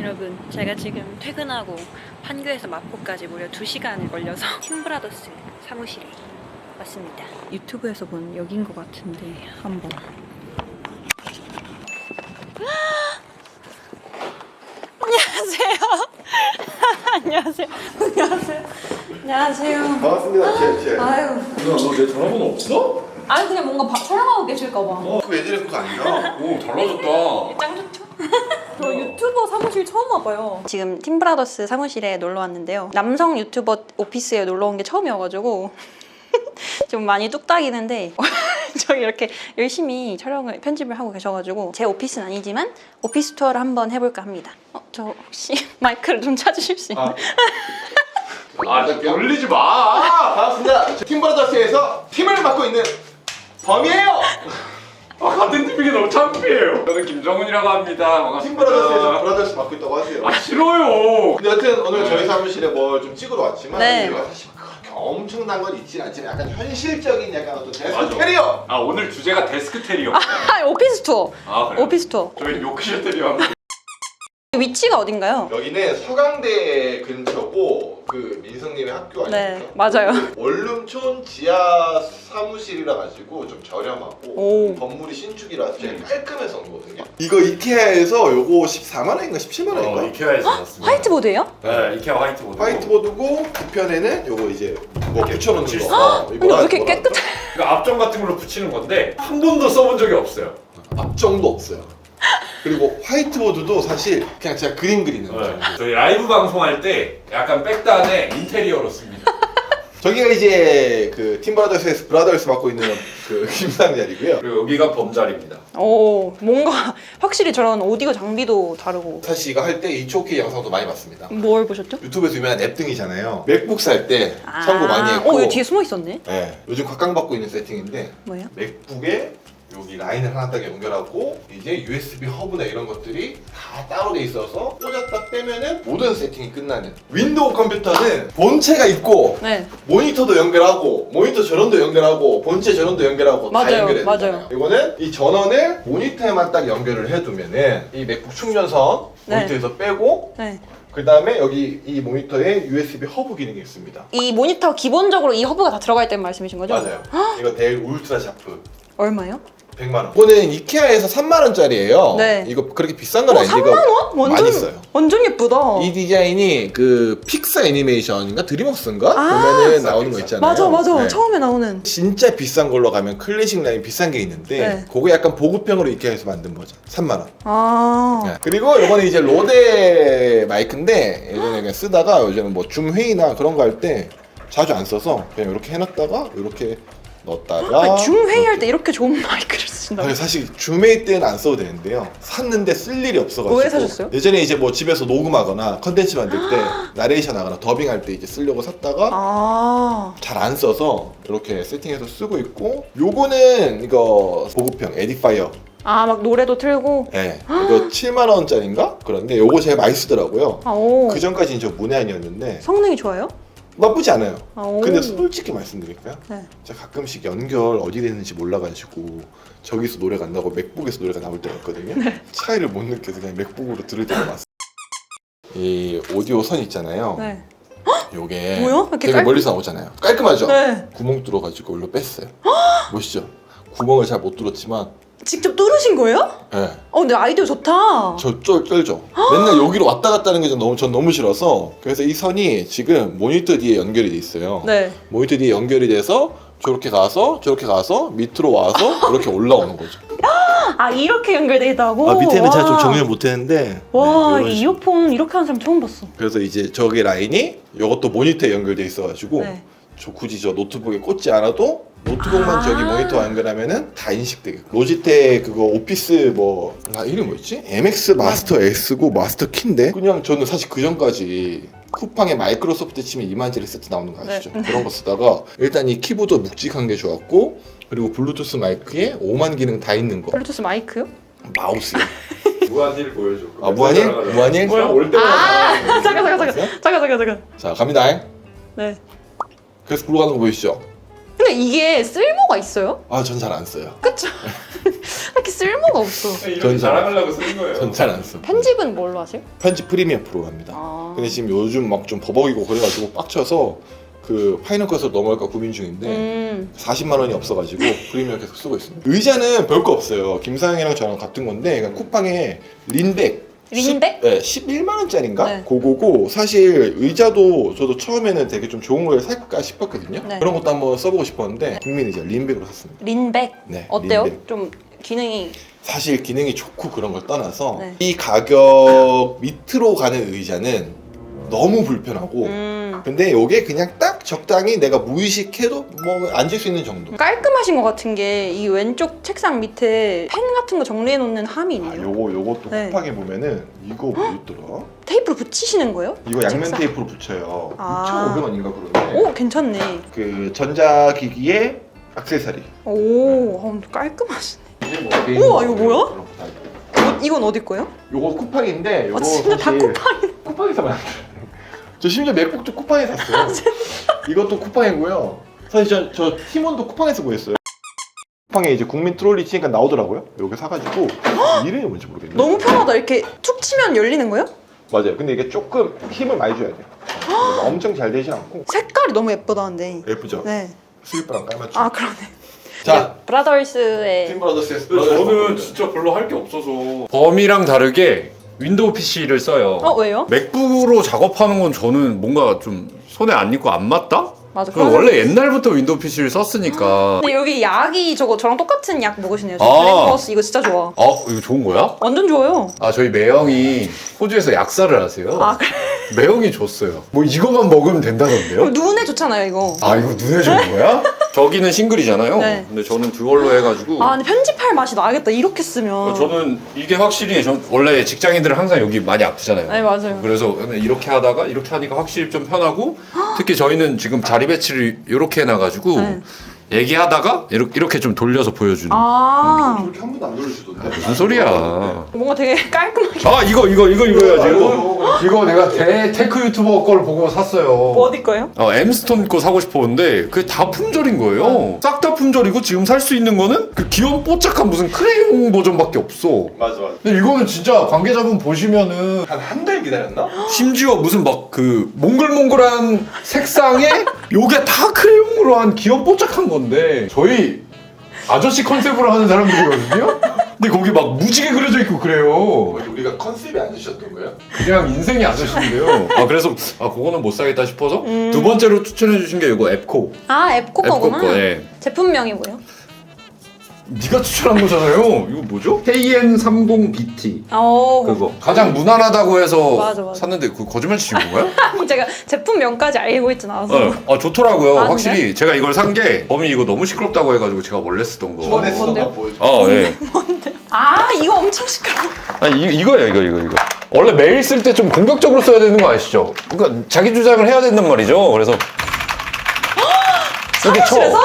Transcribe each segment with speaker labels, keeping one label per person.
Speaker 1: 여러분, 제가 지금 퇴근하고 판교에서 마포까지 무려 2시간을 걸려서 팀브라더스 사무실에 왔습니다. 유튜브에서 본 여긴 것 같은데 한번. 안녕하세요. 안녕하세요. 안녕하세요. 안녕하세요.
Speaker 2: 반갑습니다. 제, 제.
Speaker 1: 아유,
Speaker 3: 누나 너내 전화번호 없어?
Speaker 1: 아니 그냥 뭔가 바- 촬영하고 계실까 봐.
Speaker 2: 그 예전에 그거 아니야?
Speaker 3: 오 달라졌다
Speaker 1: 처음 와봐요. 지금 팀브라더스 사무실에 놀러 왔는데요. 남성 유튜버 오피스에 놀러 온 게 처음이어가지고 좀 많이 뚝딱이는데 저기 이렇게 열심히 촬영을 편집을 하고 계셔가지고 제 오피스는 아니지만 오피스 투어를 한번 해볼까 합니다. 어, 저 혹시 마이크를 좀 찾으실 수 있나요?
Speaker 3: 아 놀리지 마
Speaker 2: 아, 반갑습니다. 저 팀브라더스에서 팀을 맡고 있는 범이에요.
Speaker 3: 아, 같은 팀이긴 너무 창피해요 저는 김정훈이라고 합니다 반갑습니다
Speaker 2: 팀브라더스에서 브라더스 맡고 있다고 하세요.
Speaker 3: 아 싫어요
Speaker 2: 근데 여튼 오늘 저희 사무실에 뭘 좀 찍으러 왔지만
Speaker 1: 네.
Speaker 2: 우리가 사실 그렇게 엄청난 건 있진 않지만 약간 현실적인 약간 어떤 데스크
Speaker 3: 맞아.
Speaker 2: 캐리어.
Speaker 3: 아 오늘 주제가 데스크 테리어
Speaker 1: 아, 오피스 투어.
Speaker 3: 아 그래요?
Speaker 1: 오피스 투어.
Speaker 3: 저희 요크셔 테리어 합니다
Speaker 1: 위치가 어딘가요?
Speaker 2: 여기는 서강대 근처고 그 민성님의 학교 아닙니까?
Speaker 1: 네, 맞아요.
Speaker 2: 원룸촌 지하 사무실이라 가지고 좀 저렴하고
Speaker 1: 오.
Speaker 2: 건물이 신축이라서 제일 깔끔해서 온 거거든요. 이거 이케아에서 요거 14만 원인가 17만 원인가?
Speaker 3: 어 이케아에서 샀습니다
Speaker 1: 화이트보드예요?
Speaker 3: 네 이케아 화이트보드
Speaker 2: 화이트보드고 뒤편에는 요거 이제 뭐 붙여놓는
Speaker 3: 붙일
Speaker 2: 거.
Speaker 3: 수
Speaker 2: 어, 이거
Speaker 1: 근데 왜 이렇게 깨끗해?
Speaker 3: 이거 앞정 같은 걸로 붙이는 건데 한 번도 써본 적이 없어요
Speaker 2: 앞정도 없어요. 그리고 화이트보드도 사실 그냥 제가 그림 그리는 거죠.
Speaker 3: 네. 저희 라이브 방송할 때 약간 백단에 인테리어로 씁니다
Speaker 2: 저기가 이제 그 팀브라더스에서 브라더스 맡고 있는 그 김상 자리고요.
Speaker 3: 그리고 여기가 범자리입니다
Speaker 1: 오 뭔가 확실히 저런 오디오 장비도 다르고
Speaker 2: 사실 이거 할때 2초K 영상도 많이 봤습니다.
Speaker 1: 뭘 보셨죠?
Speaker 2: 유튜브에서 유명한 앱 등이잖아요. 맥북 살 때 참고 많이 했고.
Speaker 1: 어 여기 뒤에 숨어 있었네
Speaker 2: 네, 요즘 각광받고 있는 세팅인데
Speaker 1: 뭐예요?
Speaker 2: 맥북에 여기 라인을 하나 딱 연결하고 이제 USB 허브나 이런 것들이 다 따로 돼 있어서 꽂았다 빼면은 모든 세팅이 끝나는 윈도우 컴퓨터는 본체가 있고
Speaker 1: 네
Speaker 2: 모니터도 연결하고 모니터 전원도 연결하고 본체 전원도 연결하고 다
Speaker 1: 맞아요,
Speaker 2: 연결해
Speaker 1: 맞아요.
Speaker 2: 이거는 이 전원을 모니터에만 딱 연결을 해두면은 이 맥북 충전선
Speaker 1: 네.
Speaker 2: 모니터에서 빼고
Speaker 1: 네.
Speaker 2: 그 다음에 여기 이 모니터에 USB 허브 기능이 있습니다.
Speaker 1: 이 모니터 기본적으로 이 허브가 다 들어가 있다는 말씀이신 거죠?
Speaker 2: 맞아요. 이거 델 울트라 샤프.
Speaker 1: 얼마요?
Speaker 2: 100만 원. 이거는 이케아에서 3만 원짜리예요.
Speaker 1: 네.
Speaker 2: 이거 그렇게 비싼 건
Speaker 1: 어
Speaker 2: 아닌데
Speaker 1: 3만
Speaker 2: 이거
Speaker 1: 원? 완전
Speaker 2: 많이 써요.
Speaker 1: 완전 예쁘다.
Speaker 2: 이 디자인이 그 픽사 애니메이션인가 드림웍스인가
Speaker 1: 아,
Speaker 2: 보면은 나오는 거 있잖아요.
Speaker 1: 맞아 맞아
Speaker 2: 네.
Speaker 1: 처음에 나오는
Speaker 2: 진짜 비싼 걸로 가면 클래식 라인 비싼 게 있는데
Speaker 1: 네.
Speaker 2: 그거 약간 보급형으로 이케아에서 만든 버전 3만 원.
Speaker 1: 아
Speaker 2: 네. 그리고 이거는 이제 로데 마이크인데 예전에 그냥 쓰다가 요즘은 뭐 줌 회의나 그런 거 할 때 자주 안 써서 그냥 이렇게 해놨다가 이렇게 넣었다가
Speaker 1: 아, 줌 회의 할 때 이렇게 좋은 마이크를 쓰신다고?
Speaker 2: 아니, 사실 줌회의 때는 안 써도 되는데요. 샀는데 쓸 일이 없어가지고.
Speaker 1: 왜 사셨어요?
Speaker 2: 예전에 이제 뭐 집에서 녹음하거나 컨텐츠 만들 때 나레이션 하거나 더빙할 때 이제 쓰려고 샀다가
Speaker 1: 아
Speaker 2: 잘 안 써서 이렇게 세팅해서 쓰고 있고 요거는 이거 보급형 에디파이어
Speaker 1: 아 막 노래도 틀고
Speaker 2: 예 이거 7만 원짜리인가 그런데 요거 제일 많이 쓰더라고요
Speaker 1: 아 오
Speaker 2: 그 전까지는 저 문외한이었는데
Speaker 1: 성능이 좋아요?
Speaker 2: 나쁘지 않아요
Speaker 1: 아오
Speaker 2: 근데 솔직히 말씀드릴까요
Speaker 1: 네.
Speaker 2: 제가 가끔씩 연결 어디 됐는지 몰라가지고 저기서 노래가 안 나고 맥북에서 노래가 나올 때가 있거든요. 차이를 못 느껴서 그냥 맥북으로 들을 때가 많았어요. 이 오디오 선 있잖아요.
Speaker 1: 네.
Speaker 2: 요게
Speaker 1: 뭐야? 이렇게
Speaker 2: 되게
Speaker 1: 깔-
Speaker 2: 멀리서 나오잖아요. 깔끔하죠?
Speaker 1: 네.
Speaker 2: 구멍 뚫어가지고 올려 뺐어요. 보시죠? 구멍을 잘 못 뚫었지만
Speaker 1: 직접 뚫으신 거예요?
Speaker 2: 예.
Speaker 1: 어 근데 아이디어 좋다.
Speaker 2: 저 쩔, 쩔죠? 맨날 여기로 왔다 갔다 하는 게 전 너무, 전 너무 싫어서 그래서 이 선이 지금 모니터 뒤에 연결이 돼 있어요.
Speaker 1: 네.
Speaker 2: 모니터 뒤에 연결이 돼서 저렇게 가서 저렇게 가서 밑으로 와서 이렇게 올라오는 거죠.
Speaker 1: 아 이렇게 연결돼 있다고?
Speaker 2: 아 밑에는 제가 좀
Speaker 1: 와.
Speaker 2: 정리를 못했는데
Speaker 1: 와
Speaker 2: 네, 이런 식으로.
Speaker 1: 이어폰 이렇게 하는 사람 처음 봤어.
Speaker 2: 그래서 이제 저기 라인이 이것도 모니터에 연결돼 있어가지고
Speaker 1: 네.
Speaker 2: 저 굳이 저 노트북에 꽂지 않아도 노트북만
Speaker 1: 아.
Speaker 2: 저기 모니터 연결하면은 다 인식되게 로지텍 그거 오피스 뭐 아, 이름 뭐였지? MX 마스터 S고 마스터 키인데 그냥 저는 사실 그 전까지 쿠팡에 마이크로소프트 치면 이만지를 세트 나오는 거 아시죠?
Speaker 1: 네.
Speaker 2: 그런 거 쓰다가 일단 이 키보드 묵직한 게 좋았고 그리고 블루투스 마이크에 5만 기능 다 있는 거
Speaker 1: 블루투스 마이크요?
Speaker 2: 마우스요
Speaker 3: 무한일 보여줘
Speaker 2: 아 무한일? 무한일?
Speaker 3: 뭐야? 올 때마다
Speaker 1: 아 잠깐 잠깐 잠깐? 잠깐 잠깐 잠깐.
Speaker 2: 자 갑니다
Speaker 1: 네.
Speaker 2: 그래서 굴러가는 거 보이시죠?
Speaker 1: 근데 이게 쓸모가 있어요?
Speaker 2: 아 전 잘 안 써요.
Speaker 1: 그쵸? 이렇게 쓸모가 없어.
Speaker 3: 이렇게 자랑하려고 쓰는 거예요.
Speaker 2: 전 잘 안 써.
Speaker 1: 편집은 뭘로 하세요?
Speaker 2: 편집 프리미어 프로 합니다.
Speaker 1: 아.
Speaker 2: 근데 지금 요즘 막 좀 버벅이고 그래가지고 빡쳐서 그 파이널 컷으로 넘어갈까 고민 중인데
Speaker 1: 음.
Speaker 2: 40만 원이 없어가지고 프리미어 계속 쓰고 있습니다. 의자는 별거 없어요. 김상현이랑 저랑 같은 건데 그냥 쿠팡에 린백
Speaker 1: 린백?
Speaker 2: 10, 네, 11만 원짜리인가?
Speaker 1: 네.
Speaker 2: 그거고 사실 의자도 저도 처음에는 되게 좀 좋은 걸 살까 싶었거든요.
Speaker 1: 네.
Speaker 2: 그런 것도 한번 써보고 싶었는데 국민 의자 린백으로 샀습니다.
Speaker 1: 린백.
Speaker 2: 네,
Speaker 1: 어때요?
Speaker 2: 린백.
Speaker 1: 좀 기능이
Speaker 2: 사실 기능이 좋고 그런 걸 떠나서
Speaker 1: 네.
Speaker 2: 이 가격 밑으로 가는 의자는 너무 불편하고
Speaker 1: 음.
Speaker 2: 근데 이게 그냥 딱 적당히 내가 무의식해도 뭐 앉을 수 있는 정도.
Speaker 1: 깔끔하신 것 같은 게 이 왼쪽 책상 밑에 펜 같은 거 정리해 놓는 함이
Speaker 2: 아,
Speaker 1: 있네요.
Speaker 2: 요거 요것도
Speaker 1: 네.
Speaker 2: 쿠팡에 보면은 이거 뭐였더라?
Speaker 1: 테이프로 붙이시는 거예요?
Speaker 2: 이거 양면
Speaker 1: 책상?
Speaker 2: 테이프로 붙여요.
Speaker 1: 아.
Speaker 2: 2,500원인가 그러는데.
Speaker 1: 오 괜찮네.
Speaker 2: 그 전자기기에 액세서리.
Speaker 1: 오 어, 깔끔하시네.
Speaker 2: 이게 뭐
Speaker 1: 우와, 이거 뭐야?
Speaker 2: 그런 거다 있고.
Speaker 1: 어, 이건 어디 거예요?
Speaker 2: 요거 쿠팡인데 요거
Speaker 1: 아, 진짜 다
Speaker 2: 사실 쿠팡에서 만든. 저 심지어 맥북도 쿠팡에 샀어요. 이것도 쿠팡이고요. 사실 저, 저 팀원도 쿠팡에서 구했어요. 쿠팡에 이제 국민 트롤리 치니까 나오더라고요. 여기 사가지고 이름이 뭔지 모르겠네.
Speaker 1: 너무 편하다. 이렇게 툭 치면 열리는 거예요?
Speaker 2: 맞아요. 근데 이게 조금 힘을 많이 줘야 돼요. 근데 엄청 잘 되진 않고
Speaker 1: 색깔이 너무 예쁘다는데.
Speaker 2: 예쁘죠?
Speaker 1: 네.
Speaker 2: 수입바랑 깔맞춤.
Speaker 1: 아 그러네.
Speaker 2: 자,
Speaker 1: 브라더스의
Speaker 2: 팀 브라더스의
Speaker 3: 저는 진짜 별로 할 게 없어서 범이랑 다르게 윈도우 PC를 써요.
Speaker 1: 어 왜요?
Speaker 3: 맥북으로 작업하는 건 저는 뭔가 좀 손에 안 익고 안 맞다?
Speaker 1: 맞아.
Speaker 3: 그 원래 옛날부터 윈도우 PC를 썼으니까.
Speaker 1: 근데 여기 약이 저거 저랑 똑같은 약 먹으시네요. 저
Speaker 3: 아.
Speaker 1: 블랙버스 이거 진짜 좋아.
Speaker 3: 어 이거 좋은 거야?
Speaker 1: 완전 좋아요.
Speaker 3: 아 저희 매형이 호주에서 약사를 하세요.
Speaker 1: 아 그래?
Speaker 3: 매형이 줬어요. 뭐 이거만 먹으면 된다던데요?
Speaker 1: 눈에 좋잖아요 이거.
Speaker 3: 아 이거 눈에 좋은 거야? 저기는 싱글이잖아요.
Speaker 1: 네.
Speaker 3: 근데 저는 듀얼로 해가지고.
Speaker 1: 아 근데 편집할 맛이 나겠다 이렇게 쓰면.
Speaker 3: 어, 저는 이게 확실히 전 원래 직장인들은 항상 여기 많이 아프잖아요.
Speaker 1: 네 맞아요.
Speaker 3: 그래서 이렇게 하다가 이렇게 하니까 확실히 좀 편하고 특히 저희는 지금 자리 배치를 이렇게 해놔가지고
Speaker 1: 네.
Speaker 3: 얘기하다가 이렇게, 이렇게 좀 돌려서 보여주는
Speaker 1: 아
Speaker 2: 이렇게 한 번도 안 돌려주던데.
Speaker 3: 무슨 소리야
Speaker 1: 뭔가 되게 깔끔하게.
Speaker 3: 아 이거 이거 이거 이거야지
Speaker 2: 이거,
Speaker 3: 이거 이거 내가 대 테크 유튜버 걸 보고 샀어요
Speaker 1: 뭐 어디 거예요?
Speaker 3: 어, 엠스톤 거 사고 싶었는데 그게 다 품절인 거예요 싹 다 품절이고 지금 살 수 있는 거는 그 귀여운 뽀짝한 무슨 크레용 버전밖에 없어
Speaker 2: 맞아 맞아.
Speaker 3: 근데 이거는 진짜 관계자분 보시면은
Speaker 2: 한 한 달 기다렸나?
Speaker 3: 심지어 무슨 막 그 몽글몽글한 색상에 요게 다 크레용으로 한 귀염 뽀짝한 건데 저희 아저씨 컨셉으로 하는 사람들이거든요. 근데 거기 막 무지개 그려져 있고 그래요.
Speaker 2: 우리가 컨셉이 아니셨던 거예요?
Speaker 3: 그냥 인생이 아저씨인데요. 아 그래서 아 그거는 못 사겠다 싶어서
Speaker 1: 음.
Speaker 3: 두 번째로 추천해 주신 게 이거 앱코.
Speaker 1: 아 앱코
Speaker 3: 앱코
Speaker 1: 거구나.
Speaker 3: 거. 예.
Speaker 1: 제품명이 뭐예요?
Speaker 3: 네가 추천한 거잖아요. 이거 뭐죠? KN30BT.
Speaker 1: 어.
Speaker 3: 그거 가장 무난하다고 해서
Speaker 1: 맞아, 맞아.
Speaker 3: 샀는데 그 거짓말 치신 건가요?
Speaker 1: 제가 제품명까지 알고 있진 않아서.
Speaker 3: 어, 아 좋더라고요.
Speaker 1: 아,
Speaker 3: 확실히 제가 이걸 산 게 범이 이거 너무 시끄럽다고 해가지고 제가 원래 쓰던 거.
Speaker 2: 전에 쓰던? 거 보여줘.
Speaker 3: 어, 예.
Speaker 1: 아 이거 엄청 시끄러워.
Speaker 3: 아니 이, 이거예요, 이거, 이거, 이거. 원래 메일 쓸 때 좀 공격적으로 써야 되는 거 아시죠? 그러니까 자기 주장을 해야 된단 말이죠. 그래서 이렇게
Speaker 1: 사무실에서?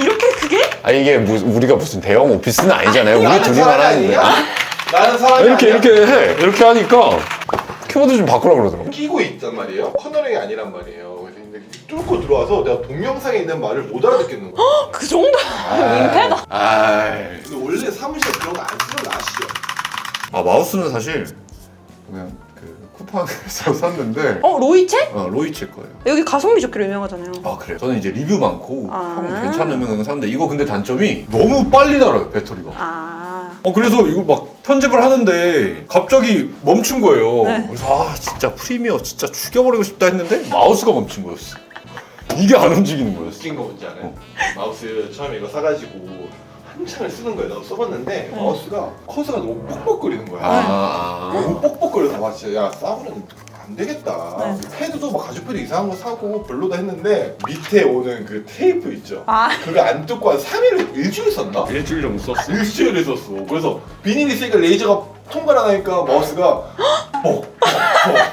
Speaker 1: 이렇게 크게?
Speaker 3: 아 이게 무, 우리가 무슨 대형 오피스는 아니잖아요. 우리 둘이만 하는데.
Speaker 2: 아니야? 나는 사람이
Speaker 3: 이렇게
Speaker 2: 아니야?
Speaker 3: 이렇게 해. 이렇게 하니까 키보드 좀 바꾸라 그러더라고.
Speaker 2: 끼고 있단 말이에요. 커널링이 아니란 말이에요. 그래서 근데 뚫고 들어와서 내가 동영상에 있는 말을 못 알아듣겠는 거야.
Speaker 1: 그 정도? 민폐다.
Speaker 3: 아이.
Speaker 2: 근데 원래 사무실에 그런 거안 쓰는 거 아시죠?
Speaker 3: 아 마우스는 사실 그냥 그 쿠팡에서 샀는데
Speaker 1: 어 로이체?
Speaker 3: 어, 로이체 거예요.
Speaker 1: 여기 가성비 좋기로 유명하잖아요.
Speaker 3: 아 그래요? 저는 이제 리뷰 많고
Speaker 1: 아.
Speaker 3: 형 괜찮으면 그냥 샀는데 이거 근데 단점이 너무 빨리 닳아요 배터리가
Speaker 1: 아.
Speaker 3: 어 그래서 이거 막 편집을 하는데 갑자기 멈춘 거예요
Speaker 1: 네.
Speaker 3: 그래서 아 진짜 프리미어 진짜 죽여버리고 싶다 했는데 마우스가 멈춘 거였어 이게 안 움직이는 거였어
Speaker 2: 웃긴 거 뭔지 알아요? 마우스 처음에 이거 사가지고 한참을 쓰는 거예요. 나도 써봤는데 마우스가 커서가 너무 뻑뻑거리는 거야.
Speaker 3: 아,
Speaker 2: 너무 뻑뻑거려서 와 진짜 야 싸우면 안 되겠다.
Speaker 1: 네.
Speaker 2: 패드도 막 가죽 패드 이상한 거 사고 별로다 했는데 밑에 오는 그 테이프 있죠.
Speaker 1: 아.
Speaker 2: 그거 안 뜯고 한 3일 일주일 썼나?
Speaker 3: 일주일 정도 썼어
Speaker 2: 일주일을 썼어. 그래서 비닐이 있으니까 레이저가 통과를 하니까 마우스가 뻑뻑뻑 이렇게 지금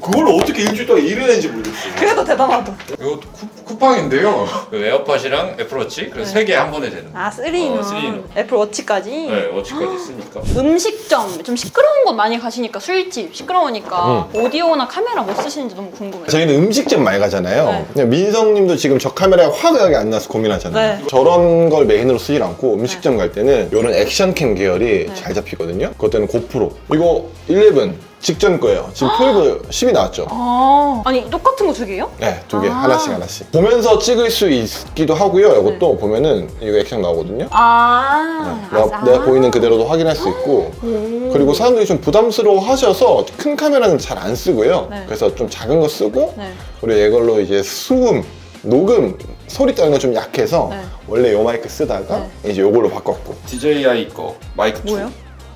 Speaker 2: 그걸 어떻게 일주일 동안 일을 했는지 모르겠어요.
Speaker 1: 그래도 대단하다.
Speaker 4: 이거 쿠, 쿠팡인데요.
Speaker 3: 그 에어팟이랑 애플워치 그래서 세개 한 번에 되는.
Speaker 1: 아 3인원
Speaker 3: 어, 3in.
Speaker 1: 애플 워치까지.
Speaker 3: 네, 워치까지 쓰니까.
Speaker 1: 음식점 좀 시끄러운 곳 많이 가시니까 술집 시끄러우니까 오디오나 카메라 뭐 쓰시는지 너무 궁금해요.
Speaker 2: 저희는 음식점 많이 가잖아요.
Speaker 1: 네.
Speaker 2: 그냥 민성님도 지금 저 카메라에 화각이 안 나서 고민하잖아요.
Speaker 1: 네.
Speaker 2: 저런 걸 메인으로 쓰질 않고 음식점 갈 때는 이런 액션캠 계열이
Speaker 1: 네.
Speaker 2: 잘 잡히거든요. 그것들은 고프로. 이거 11 직전 거예요. 지금 12 10이 나왔죠.
Speaker 1: 아 아니 똑같은 거 두 개요?
Speaker 2: 네, 두 개,
Speaker 1: 아.
Speaker 2: 하나씩 하나씩. 보면서 찍을 수 있기도 하고요. 이것도 보면은 이거 액션 나오거든요.
Speaker 1: 아,
Speaker 2: 네. 내가, 내가 보이는 그대로도 확인할 수 있고 그리고 사람들이 좀 부담스러워 하셔서 큰 카메라는 잘 안 쓰고요
Speaker 1: 네.
Speaker 2: 그래서 좀 작은 거 쓰고
Speaker 1: 네.
Speaker 2: 그리고 이걸로 이제 수음 녹음 소리 따는 거좀 약해서
Speaker 1: 네.
Speaker 2: 원래 요 마이크 쓰다가 이제 요걸로 바꿨고
Speaker 3: DJI 거 마이크 2.
Speaker 1: 뭐예요?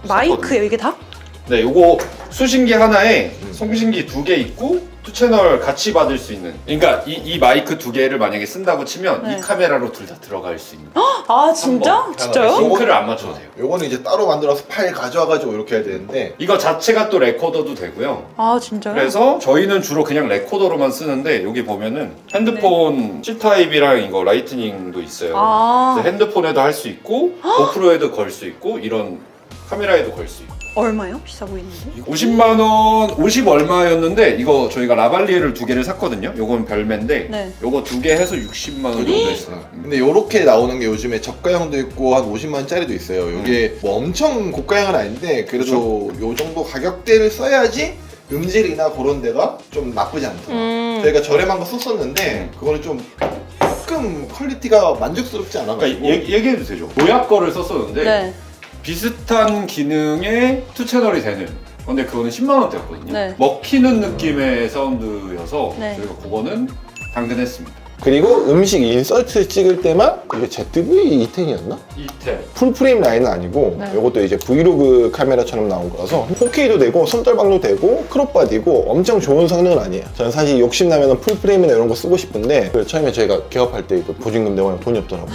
Speaker 1: 마이크요 이게 다?
Speaker 3: 네, 요거 수신기 하나에 송신기 두 개 있고 투 채널 같이 받을 수 있는. 그러니까 이, 이 마이크 두 개를 만약에 쓴다고 치면
Speaker 1: 네.
Speaker 3: 이 카메라로 둘 다 들어갈 수 있는.
Speaker 1: 아 진짜?
Speaker 3: 번.
Speaker 1: 진짜요?
Speaker 3: 싱크를 안 맞춰도 돼요.
Speaker 2: 요거는 이제 따로 만들어서 파일 가져와가지고 이렇게 해야 되는데
Speaker 3: 이거 자체가 또 레코더도 되고요.
Speaker 1: 아 진짜요?
Speaker 3: 그래서 저희는 주로 그냥 레코더로만 쓰는데 여기 보면은 핸드폰 C 타입이랑 이거 라이트닝도 있어요.
Speaker 1: 아
Speaker 3: 그래서 핸드폰에도 할 수 있고 고프로에도 걸 수 있고 이런 카메라에도 걸 수 있고
Speaker 1: 얼마요? 비싸 보이는데?
Speaker 3: 50만 원, 50 얼마였는데 이거 저희가 라발리에를 두 개를 샀거든요. 요건 별매인데
Speaker 1: 네.
Speaker 3: 요거 두 개 해서 60만 원 정도 했어요.
Speaker 2: 근데 요렇게 나오는 게 요즘에 저가형도 있고 한 50만 원짜리도 있어요 이게 뭐 엄청 고가형은 아닌데 그래도 요 정도 가격대를 써야지 음질이나 그런 데가 좀 나쁘지 않다
Speaker 1: 음.
Speaker 2: 저희가 저렴한 거 썼었는데 그거는 좀 조금 퀄리티가 만족스럽지 않아가지고
Speaker 3: 그러니까 얘, 얘기해도 되죠. 노약 거를 썼었는데
Speaker 1: 네.
Speaker 3: 비슷한 기능의 투 채널이 되는. 근데 그거는 10만 원대였거든요.
Speaker 1: 네.
Speaker 3: 먹히는 느낌의 사운드여서
Speaker 1: 네.
Speaker 3: 저희가 그거는 당근했습니다.
Speaker 2: 그리고 음식 인서트 찍을 때만 이게 ZV 210이었나?
Speaker 3: 이템.
Speaker 2: 풀프레임 라인은 아니고
Speaker 1: 네.
Speaker 2: 이것도 이제 브이로그 카메라처럼 나온 거라서 4K도 되고 손떨방도 되고 크롭바디고 엄청 좋은 성능은 아니에요 저는 사실 욕심나면 풀프레임이나 이런 거 쓰고 싶은데 그 처음에 저희가 개업할 때 이거 보증금 내고 돈이 없더라고요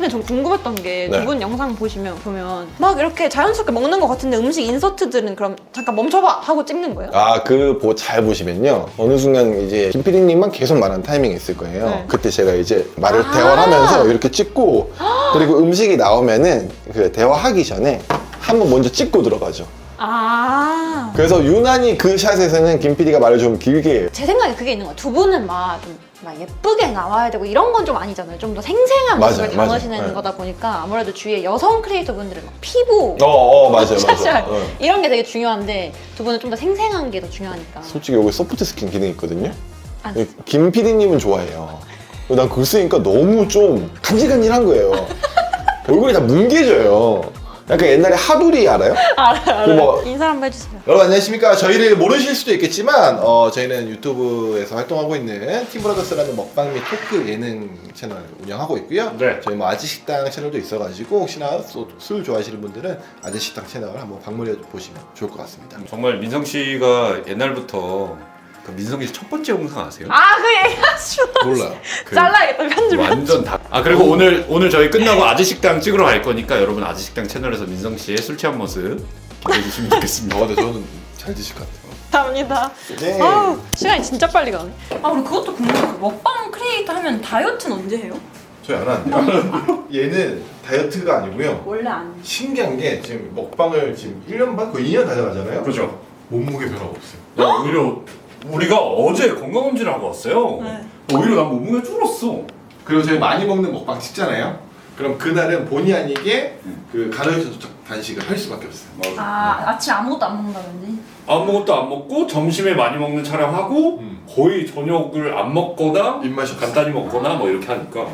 Speaker 1: 근데 전 궁금했던 게두
Speaker 2: 네.
Speaker 1: 분 영상 보시면 보면 막 이렇게 자연스럽게 먹는 것 같은데 음식 인서트들은 그럼 잠깐 멈춰봐 하고 찍는 거예요?
Speaker 2: 아 그 잘 보시면요 어느 순간 이제 김PD님만 계속 말하는 타이밍이 있을 거예요
Speaker 1: 네.
Speaker 2: 그때 제가 이제 말을
Speaker 1: 아.
Speaker 2: 대화를 하면서 이렇게 찍고 그리고 음식이 나오면은 그 대화하기 전에 한번 먼저 찍고 들어가죠
Speaker 1: 아.
Speaker 2: 그래서 유난히 그 샷에서는 김 PD가 말을 좀 길게 해요.
Speaker 1: 제 생각에 그게 있는 거예요. 두 분은 막 좀 막 예쁘게 나와야 되고 이런 건 좀 아니잖아요. 좀 더 생생한
Speaker 2: 맞아요,
Speaker 1: 모습을
Speaker 2: 맞아요.
Speaker 1: 담으시는
Speaker 2: 네.
Speaker 1: 거다 보니까 아무래도 주위에 여성 크리에이터 분들은 막 피부
Speaker 2: 어, 어, 맞아요,
Speaker 1: 샤샤
Speaker 2: 맞아요. 어.
Speaker 1: 이런 게 되게 중요한데 두 분은 좀 더 생생한 게 더 중요하니까.
Speaker 2: 솔직히 여기 소프트 스킨 기능이 있거든요.
Speaker 1: 아.
Speaker 2: 김 PD님은 좋아해요. 난 그걸 쓰니까 너무 좀 간질간질한 거예요. 얼굴이 다 뭉개져요. 약간 옛날에 하두리 알아요?
Speaker 1: 알아요,
Speaker 2: 그 뭐-
Speaker 1: 인사 한번 해주세요.
Speaker 2: 여러분 안녕하십니까 저희를 모르실 수도 있겠지만 어, 저희는 유튜브에서 활동하고 있는 팀브라더스라는 먹방 및 토크 예능 채널 운영하고 있고요
Speaker 3: 네.
Speaker 2: 저희 뭐 아지식당 채널도 있어가지고 혹시나 소- 술 좋아하시는 분들은 아지식당 채널 한번 방문해 보시면 좋을 것 같습니다
Speaker 3: 정말 민성 씨가 옛날부터 그 민성 씨첫 번째 영상 아세요?
Speaker 1: 아, 그 얘기하시면
Speaker 2: 몰라요
Speaker 3: 그
Speaker 1: 잘라야겠다 편집.
Speaker 3: 완전 다. 아 그리고 오늘 오늘 저희 끝나고 아지식당 찍으러 갈 거니까 여러분 아지식당 채널에서 민성 씨의 술 취한 모습 기대해 주시면 좋겠습니다.
Speaker 2: 어, 근데 저는 잘 드실 것 같아요
Speaker 1: 감사합니다.
Speaker 2: 네.
Speaker 1: 아우 시간이 진짜 빨리 가네. 아 우리 그것도 궁금해. 먹방 크리에이터 하면 다이어트는 언제 해요?
Speaker 2: 저희 안 하는데요 얘는 다이어트가 아니고요
Speaker 1: 원래 안.
Speaker 2: 신기한 게 지금 먹방을 지금 1년 반 거의 2년 다녀가잖아요
Speaker 3: 그렇죠.
Speaker 2: 몸무게 변화 없어요
Speaker 3: 야, 오히려 우리가 어제 건강검진을 하고 왔어요.
Speaker 1: 네.
Speaker 3: 오히려 난 몸무게 줄었어.
Speaker 2: 그리고 저희 많이 먹는 먹방 찍잖아요. 그럼 그날은 본의 아니게 그 가로에서 도착 단식을 할 수밖에 없어요.
Speaker 3: 맞아.
Speaker 1: 아 아침 아무것도 안 먹는다든지.
Speaker 3: 아무것도 안 먹고 점심에 많이 먹는 촬영하고
Speaker 2: 음.
Speaker 3: 거의 저녁을 안 먹거나
Speaker 2: 입맛이 없어.
Speaker 3: 간단히 먹거나 뭐 이렇게 하니까